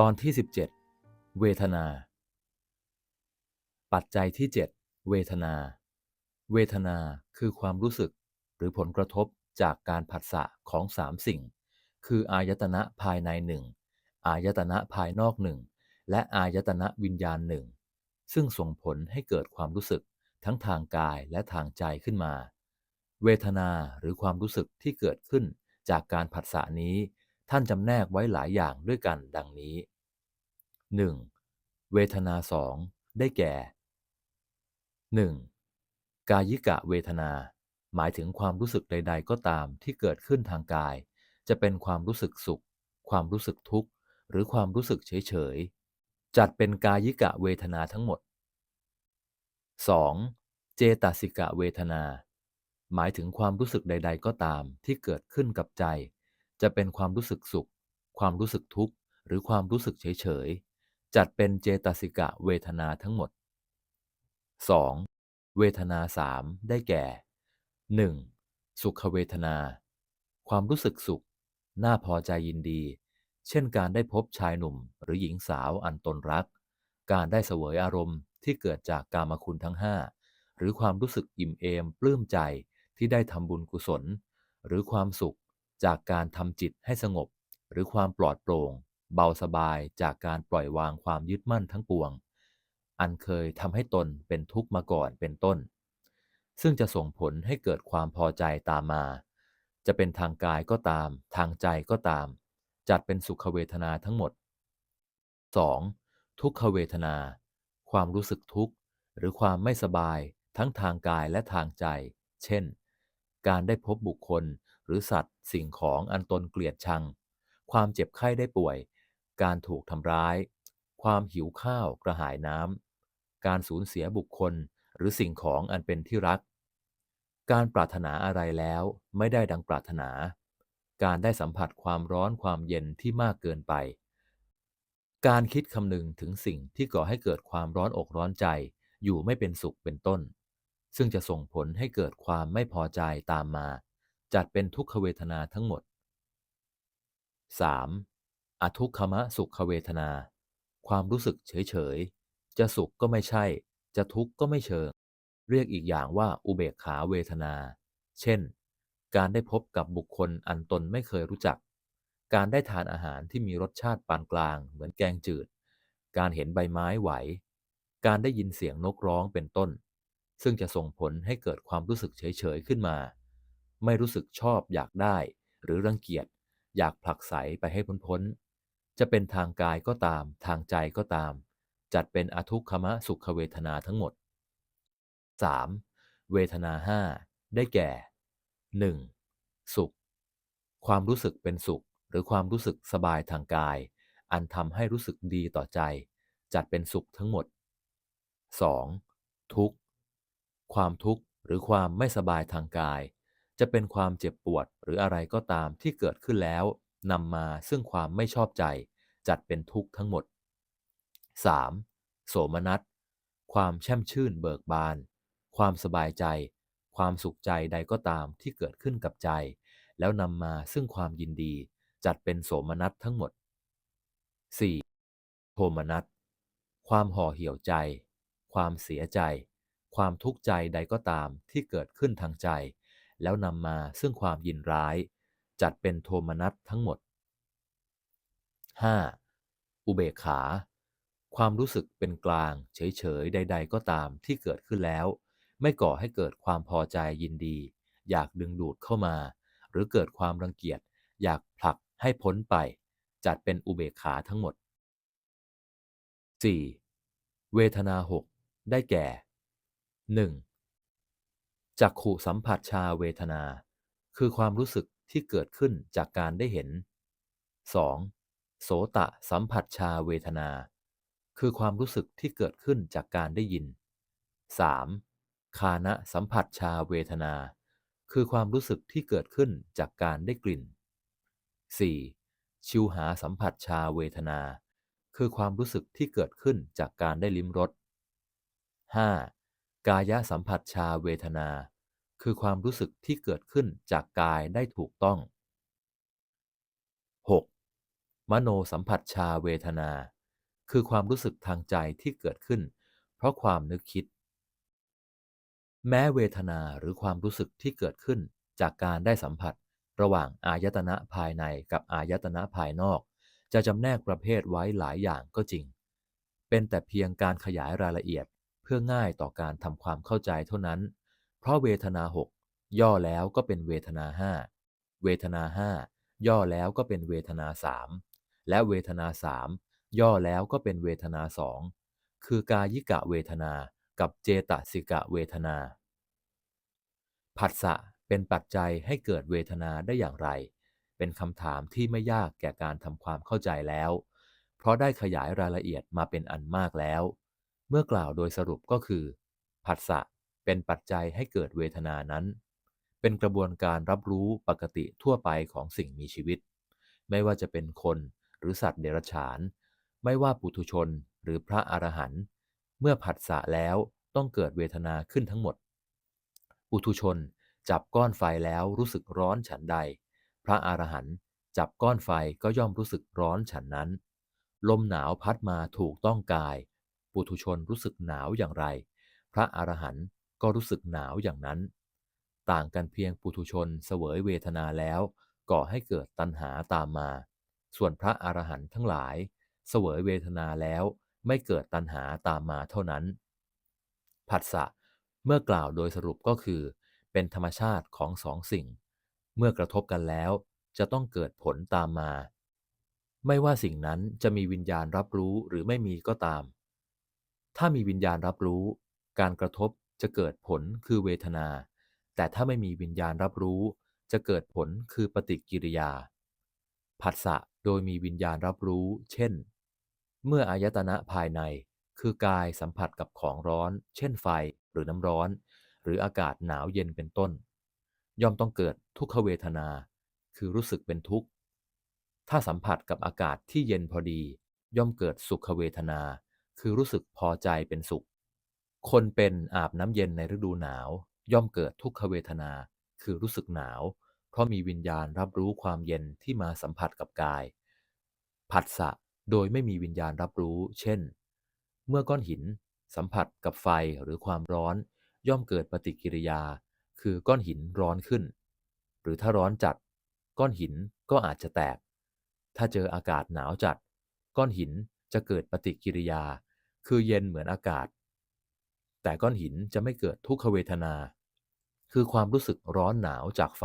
ตอนที่ 17 เวทนา ปัจจัยที่ 7 เวทนา เวทนาคือความรู้สึกหรือผลกระทบจากการผัสสะของสามสิ่ง คืออายตนะภายในหนึ่งอายตนะภายนอกหนึ่งและอายตนะวิญญาณหนึ่งซึ่งส่งผลให้เกิดความรู้สึกทั้งทางกายและทางใจขึ้นมา เวทนาหรือความรู้สึกที่เกิดขึ้นจากการผัสสะนี้ ท่านจำแนกไว้หลายอย่างด้วยกันดังนี้ 1. เวทนาสองได้แก่ 1. กายิกะเวทนา หมายถึงความรู้สึกใด ๆ ก็ตามที่เกิดขึ้นทางกาย จะเป็นความรู้สึกสุข ความรู้สึกทุกข์ หรือความรู้สึกเฉย ๆ จัดเป็นกายิกะเวทนาทั้งหมด 2. เจตสิกะเวทนา หมายถึงความรู้สึกใด ๆ ก็ตามที่เกิดขึ้นกับใจ จะเป็นความรู้สึกสุข ความรู้สึกทุกข์ หรือความรู้สึกเฉยๆ จัดเป็นเจตสิกะเวทนาทั้งหมด 2. เวทนาสามได้แก่ 1. สุขเวทนา ความรู้สึกสุข น่าพอใจยินดี เช่นการได้พบชายหนุ่มหรือหญิงสาวอันตนรัก การได้เสวยอารมณ์ที่เกิดจากกามคุณทั้งห้าหรือความรู้สึกอิ่มเอมปลื้มใจที่ได้ทำบุญกุศล หรือความสุข จากการทำจิตให้สงบ หรือความปลอดโปร่ง เบาสบายจากการปล่อยวางความยึดมั่นทั้งปวง อันเคยทำให้ตนเป็นทุกข์มาก่อนเป็นต้น ซึ่งจะส่งผลให้เกิดความพอใจตามมา จะเป็นทางกายก็ตาม ทางใจก็ตาม จัดเป็นสุขเวทนาทั้งหมด 2. ทุกขเวทนา ความรู้สึกทุกข์หรือความไม่สบายทั้งทางกายและทางใจ เช่น การได้พบบุคคล หรือสัตว์สิ่งของอันตนเกลียดชัง ความเจ็บไข้ได้ป่วย การถูกทำร้าย ความหิวข้าวกระหายน้ำ การสูญเสียบุคคลหรือสิ่งของอันเป็นที่รัก การปรารถนาอะไรแล้วไม่ได้ดังปรารถนา การได้สัมผัสความร้อนความเย็นที่มากเกินไป การคิดคำนึงถึงสิ่งที่ก่อให้เกิดความร้อนอกร้อนใจ อยู่ไม่เป็นสุขเป็นต้น ซึ่งจะส่งผลให้เกิดความไม่พอใจตามมา จัดเป็นทุกขเวทนาทั้งหมด 3. อทุกขมะสุขเวทนา ความรู้สึกเฉยๆจะสุขก็ไม่ใช่ จะทุกข์ก็ไม่เชิง เรียกอีกอย่างว่าอุเบกขาเวทนา เช่น การได้พบกับบุคคลอันตนไม่เคยรู้จัก การได้ทานอาหารที่มีรสชาติปานกลาง เหมือนแกงจืด การเห็นใบไม้ไหว การได้ยินเสียงนกร้องเป็นต้น ซึ่งจะส่งผลให้เกิดความรู้สึกเฉยๆขึ้นมา ไม่รู้สึกชอบอยากได้ หรือรังเกียจอยากผลักไสไปให้พ้นๆจะเป็นทางกายก็ตาม ทางใจก็ตาม จัดเป็นอทุกขมะสุขเวทนาทั้งหมด 3. เวทนาห้าได้แก่ 1. สุข ความรู้สึกเป็นสุข หรือความรู้สึกสบายทางกาย อันทำให้รู้สึกดีต่อใจ จัดเป็นสุขทั้งหมด 2. ทุกข์ ความทุกข์หรือความไม่สบายทางกาย จะเป็นความเจ็บปวดหรืออะไรก็ตามที่เกิดขึ้นแล้วนำมาซึ่งความไม่ชอบใจ จัดเป็นทุกข์ทั้งหมด 3. โสมนัส ความแช่มชื่นเบิกบาน ความสบายใจ ความสุขใจใดก็ตามที่เกิดขึ้นกับใจ แล้วนำมาซึ่งความยินดี จัดเป็นโสมนัสทั้งหมด 4. โทมนัส ความห่อเหี่ยวใจ ความเสียใจ ความทุกข์ใจใดก็ตามที่เกิดขึ้นทางใจ แล้วนำมาซึ่งความยินร้าย จัดเป็นโทมนัสทั้งหมด 5. อุเบกขา ความรู้สึกเป็นกลาง เฉยๆ ใด ๆ ก็ตามที่เกิดขึ้นแล้ว ไม่ก่อให้เกิดความพอใจยินดี อยากดึงดูดเข้ามา หรือเกิดความรังเกียจ อยากผลักให้พ้นไป จัดเป็นอุเบกขาทั้งหมด 4. เวทนาหกได้แก่ 1. จักขู่สัมผัสชาเวทนา คือความรู้สึกที่เกิดขึ้นจากการได้เห็น 2. โสตะสัมผัสชาเวทนา คือความรู้สึกที่เกิดขึ้นจากการได้ยิน 3. คานะสัมผัสชาเวทนา คือความรู้สึกที่เกิดขึ้นจากการได้กลิ่น 4. ชิวหาสัมผัสชาเวทนา คือความรู้สึกที่เกิดขึ้นจากการได้ลิ้มรส 5. กายสัมผัสชาเวทนา คือความรู้สึกที่เกิดขึ้นจากกายได้ถูกต้อง 6. มโนสัมผัสชาเวทนา คือความรู้สึกทางใจที่เกิดขึ้น เพราะความนึกคิด แม้เวทนาหรือความรู้สึกที่เกิดขึ้นจากการได้สัมผัส ระหว่างอายตนะภายในกับอายตนะภายนอก จะจำแนกประเภทไว้หลายอย่างก็จริง เป็นแต่เพียงการขยายรายละเอียดเพื่อง่ายต่อการทำความเข้าใจเท่านั้น เพราะเวทนาหกย่อแล้วก็เป็นเวทนาห้าเวทนาห้าย่อแล้วก็เป็นเวทนาสามและเวทนาสามย่อแล้วก็เป็นเวทนาสองคือกายิกะเวทนากับเจตสิกะเวทนา ผัสสะเป็นปัจจัยให้เกิดเวทนาได้อย่างไร เป็นคำถามที่ไม่ยากแก่การทำความเข้าใจแล้ว เพราะได้ขยายรายละเอียดมาเป็นอันมากแล้ว เมื่อกล่าวโดยสรุปก็คือ ผัสสะ เป็นปัจจัยให้เกิดเวทนานั้น เป็นกระบวนการรับรู้ปกติทั่วไปของสิ่งมีชีวิต ไม่ว่าจะเป็นคนหรือสัตว์เดรัจฉาน ไม่ว่าปุถุชนหรือพระอรหันต์เมื่อผัสสะแล้วต้องเกิดเวทนาขึ้นทั้งหมด ปุถุชนจับก้อนไฟแล้วรู้สึกร้อนฉันใด พระอรหันต์จับก้อนไฟก็ย่อมรู้สึกร้อนฉันนั้น ลมหนาวพัดมาถูกต้องกาย ปุถุชนรู้สึกหนาวอย่างไร พระอรหันต์ ก็รู้สึกหนาวอย่างนั้น ต่างกันเพียงปุถุชนเสวยเวทนาแล้ว ก่อให้เกิดตัณหาตามมา ส่วนพระอรหันต์ทั้งหลาย เสวยเวทนาแล้วไม่เกิดตัณหาตามมาเท่านั้น ผัสสะเมื่อกล่าวโดยสรุปก็คือ เป็นธรรมชาติของสองสิ่ง เมื่อกระทบกันแล้วจะต้องเกิดผลตามมา ไม่ว่าสิ่งนั้นจะมีวิญญาณรับรู้หรือไม่มีก็ตาม ถ้ามีวิญญาณรับรู้ การกระทบ จะเกิดผลคือเวทนา แต่ถ้าไม่มีวิญญาณรับรู้ จะเกิดผลคือปฏิกิริยา ผัสสะโดยมีวิญญาณรับรู้ เช่น เมื่ออายตนะภายใน คือกายสัมผัสกับของร้อน เช่นไฟหรือน้ำร้อน หรืออากาศหนาวเย็นเป็นต้น ย่อมต้องเกิดทุกขเวทนา คือรู้สึกเป็นทุกข์ ถ้าสัมผัสกับอากาศที่เย็นพอดี ย่อมเกิดสุขเวทนา คือรู้สึกพอใจเป็นสุข คนเป็นอาบน้ำเย็นในฤดูหนาว ย่อมเกิดทุกขเวทนา คือรู้สึกหนาว เพราะมีวิญญาณรับรู้ความเย็นที่มาสัมผัสกับกาย ผัสสะโดยไม่มีวิญญาณรับรู้ เช่น เมื่อก้อนหิน สัมผัสกับไฟหรือความร้อน ย่อมเกิดปฏิกิริยา คือก้อนหินร้อนขึ้น หรือถ้าร้อนจัด ก้อนหินก็อาจจะแตก ถ้าเจออากาศหนาวจัด ก้อนหินจะเกิดปฏิกิริยา คือเย็นเหมือนอากาศ แต่ก้อนหินจะไม่เกิดทุกขเวทนา คือความรู้สึกร้อนหนาวจากไฟ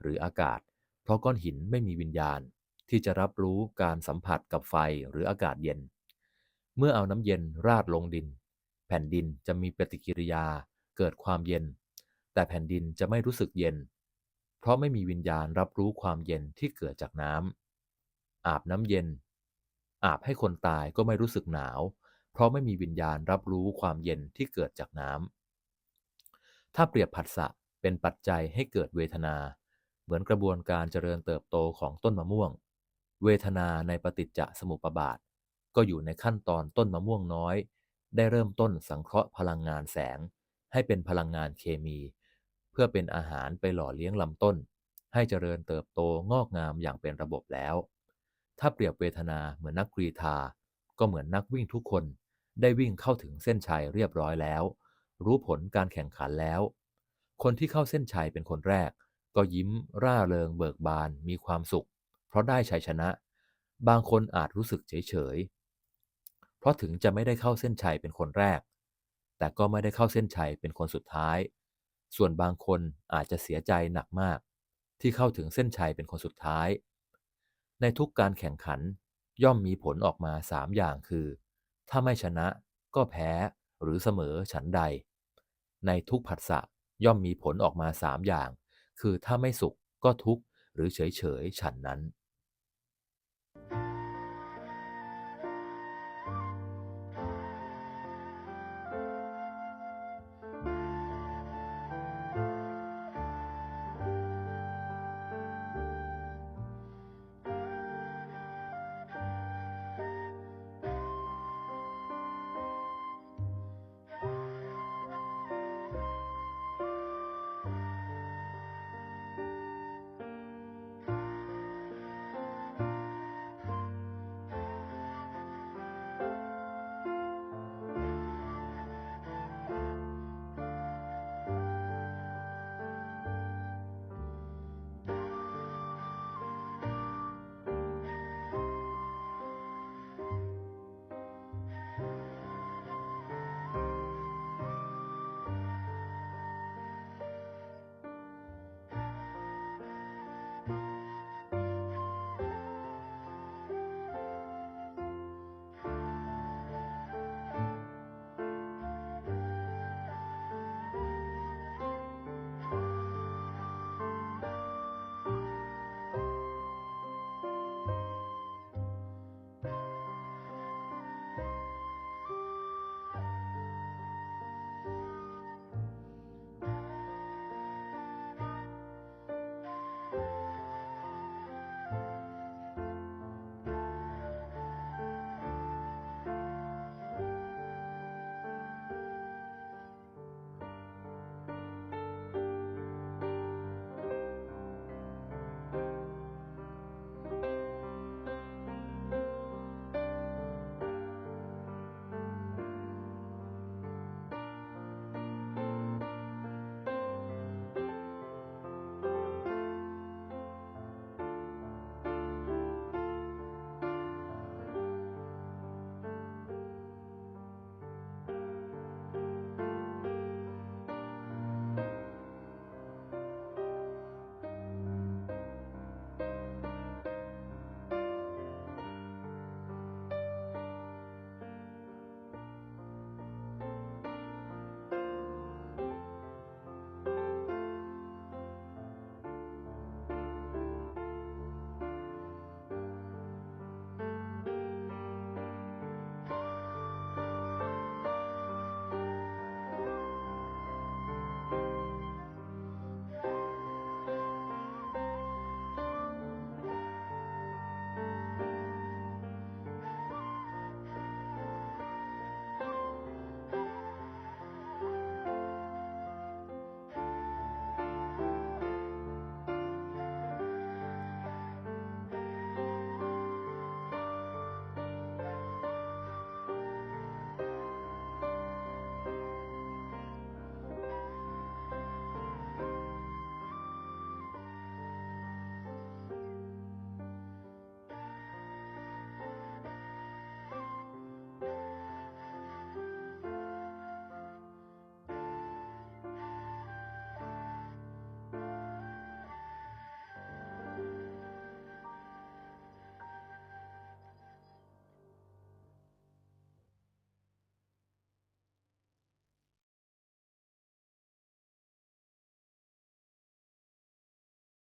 หรืออากาศ เพราะก้อนหินไม่มีวิญญาณ ที่จะรับรู้การสัมผัสกับไฟหรืออากาศเย็น เมื่อเอาน้ำเย็นราดลงดิน แผ่นดินจะมีปฏิกิริยาเกิดความเย็น แต่แผ่นดินจะไม่รู้สึกเย็น เพราะไม่มีวิญญาณรับรู้ความเย็นที่เกิดจากน้ำอาบน้ำเย็น อาบให้คนตายก็ไม่รู้สึกหนาว เพราะไม่มีวิญญาณรับรู้ความเย็นที่เกิดจากน้ำ ถ้าเปรียบผัสสะเป็นปัจจัยให้เกิดเวทนา เหมือนกระบวนการเจริญเติบโตของต้นมะม่วง เวทนาในปฏิจจสมุปบาท ก็อยู่ในขั้นตอนต้นมะม่วงน้อย ได้เริ่มต้นสังเคราะห์พลังงานแสง ให้เป็นพลังงานเคมี เพื่อเป็นอาหารไปหล่อเลี้ยงลำต้น ให้เจริญเติบโตงอกงามอย่างเป็นระบบแล้ว ถ้าเปรียบเวทนาเหมือนนักกรีธา ก็เหมือนนักวิ่งทุกคน ได้วิ่งเข้าถึงเส้นชัยเรียบร้อยแล้ว รู้ผลการแข่งขันแล้ว คนที่เข้าเส้นชัยเป็นคนแรก ก็ยิ้มร่าเริงเบิกบานมีความสุข เพราะได้ชัยชนะ บางคนอาจรู้สึกเฉยเฉยๆเพราะถึงจะไม่ได้เข้าเส้นชัยเป็นคนแรก แต่ก็ไม่ได้เข้าเส้นชัยเป็นคนสุดท้าย ส่วนบางคนอาจจะเสียใจหนักมาก ที่เข้าถึงเส้นชัยเป็นคนสุดท้าย ในทุกการแข่งขันย่อมมีผลออกมาสามอย่างคือ ถ้าไม่ชนะก็แพ้หรือเสมอฉันใด ในทุกผัสสะย่อมมีผลออกมาสามอย่าง คือถ้าไม่สุขก็ทุกข์หรือเฉยเฉยฉันนั้น